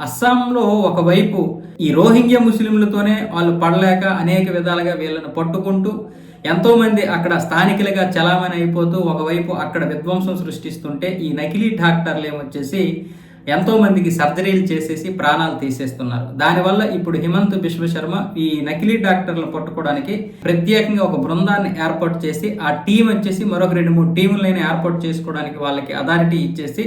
అస్సాంలో ఒకవైపు ఈ రోహింగ్యా ముస్లింలతోనే వాళ్ళు పడలేక అనేక విధాలుగా వీళ్ళని పట్టుకుంటూ ఎంతోమంది అక్కడ స్థానికులుగా చలామణి అయిపోతూ ఒకవైపు అక్కడ విధ్వంసం సృష్టిస్తుంటే ఈ నకిలీ డాక్టర్లు ఏమొచ్చేసి ఎంతోమందికి సర్జరీలు చేసేసి ప్రాణాలు తీసేస్తున్నారు. దానివల్ల ఇప్పుడు హిమంత్ బిశ్వ శర్మ ఈ నకిలీ డాక్టర్లను పట్టుకోవడానికి ప్రత్యేకంగా ఒక బృందాన్ని ఏర్పాటు చేసి ఆ టీం వచ్చేసి మరొక రెండు మూడు టీములైనా ఏర్పాటు చేసుకోవడానికి వాళ్ళకి అథారిటీ ఇచ్చేసి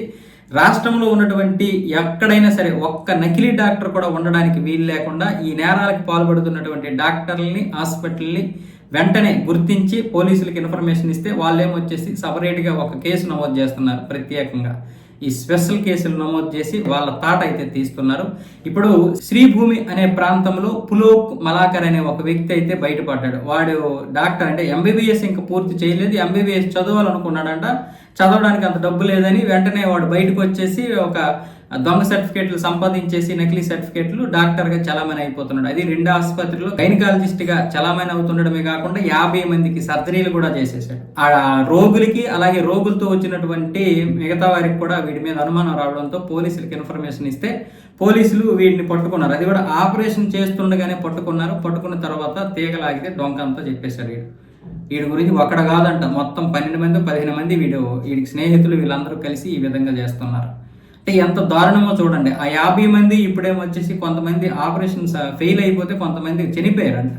రాష్ట్రంలో ఉన్నటువంటి ఎక్కడైనా సరే ఒక్క నకిలీ డాక్టర్ కూడా ఉండడానికి వీలు లేకుండా ఈ నేరాలకు పాల్పడుతున్నటువంటి డాక్టర్లని హాస్పిటల్ని వెంటనే గుర్తించి పోలీసులకు ఇన్ఫర్మేషన్ ఇస్తే వాళ్ళేమొచ్చేసి సపరేట్గా ఒక కేసు నమోదు చేస్తున్నారు ప్రత్యేకంగా. ఈ స్పెషల్ కేసులు నమోదు చేసి వాళ్ళ తాట అయితే తీస్తున్నారు. ఇప్పుడు శ్రీభూమి అనే ప్రాంతంలో పులోక్ మలాకర్ అనే ఒక వ్యక్తి అయితే బయటపడ్డాడు. వాడు డాక్టర్ అంటే ఎంబీబీఎస్ ఇంకా పూర్తి చేయలేదు. ఎంబీబీఎస్ చదవాలనుకున్నాడంట. చదవడానికి అంత డబ్బు లేదని వెంటనే వాడు బయటకు వచ్చేసి ఒక దొంగ సర్టిఫికేట్లు సంపాదించేసి నకిలీ సర్టిఫికేట్లు డాక్టర్గా చలామణి అయిపోతున్నాడు. అది రెండు ఆసుపత్రిలో గైనకాలజిస్ట్గా చలామణి అవుతుండడమే కాకుండా యాభై మందికి సర్జరీలు కూడా చేసేసాడు ఆ రోగులకి అలాగే రోగులతో వచ్చినటువంటి మిగతా వారికి కూడా వీడి మీద అనుమానం రావడంతో పోలీసులకు ఇన్ఫర్మేషన్ ఇస్తే పోలీసులు వీడిని పట్టుకున్నారు. అది కూడా ఆపరేషన్ చేస్తుండగానే పట్టుకున్నారు. పట్టుకున్న తర్వాత తీగలాగితే డొంక అంతా చెప్పేశాడు వీడు. వీడి గురించి ఒక్కడ కాదంట. మొత్తం పన్నెండు మంది పదిహేను మంది వీడు వీడికి స్నేహితులు వీళ్ళందరూ కలిసి ఈ విధంగా చేస్తున్నారు. అంటే ఎంత దారుణమో చూడండి. ఆ యాభై మంది ఇప్పుడేమొచ్చేసి కొంతమంది ఆపరేషన్స్ ఫెయిల్ అయిపోతే కొంతమంది చనిపోయారంట.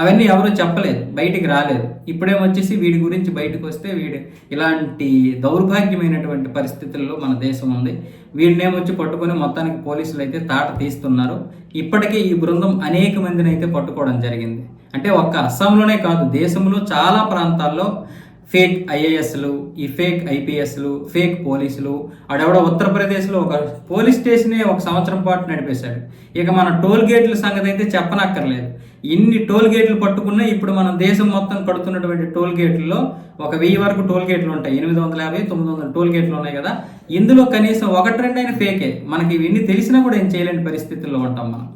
అవన్నీ ఎవరు చెప్పలేదు బయటికి రాలేదు. ఇప్పుడేమొచ్చేసి వీడి గురించి బయటకు వస్తే వీడు ఇలాంటి దౌర్భాగ్యమైనటువంటి పరిస్థితుల్లో మన దేశం ఉంది. వీడినేమొచ్చి పట్టుకొని మొత్తానికి పోలీసులు అయితే తాట తీస్తున్నారు. ఇప్పటికే ఈ బృందం అనేక మందిని అయితే పట్టుకోవడం జరిగింది. అంటే ఒక్క అస్సాంలోనే కాదు దేశంలో చాలా ప్రాంతాల్లో ఫేక్ ఐఏఎస్లు ఈ ఫేక్ ఐపీఎస్లు ఫేక్ పోలీసులు ఆడెవడో ఉత్తరప్రదేశ్లో ఒక పోలీస్ స్టేషనే ఒక సంవత్సరం పాటు నడిపేశాడు. ఇక మన టోల్ గేట్ల సంగతి అయితే చెప్పనక్కర్లేదు. ఇన్ని టోల్ గేట్లు పట్టుకున్నా ఇప్పుడు మనం దేశం మొత్తం కడుతున్నటువంటి టోల్ గేట్లలో ఒక వెయ్యి వరకు టోల్ గేట్లు ఉంటాయి. ఎనిమిది వందల యాభై తొమ్మిది వందల టోల్ గేట్లు ఉన్నాయి కదా. ఇందులో కనీసం ఒకటి రెండైన ఫేకే. మనకి ఇవన్నీ తెలిసినా కూడా ఏం చేయలేని పరిస్థితుల్లో ఉంటాం మనం.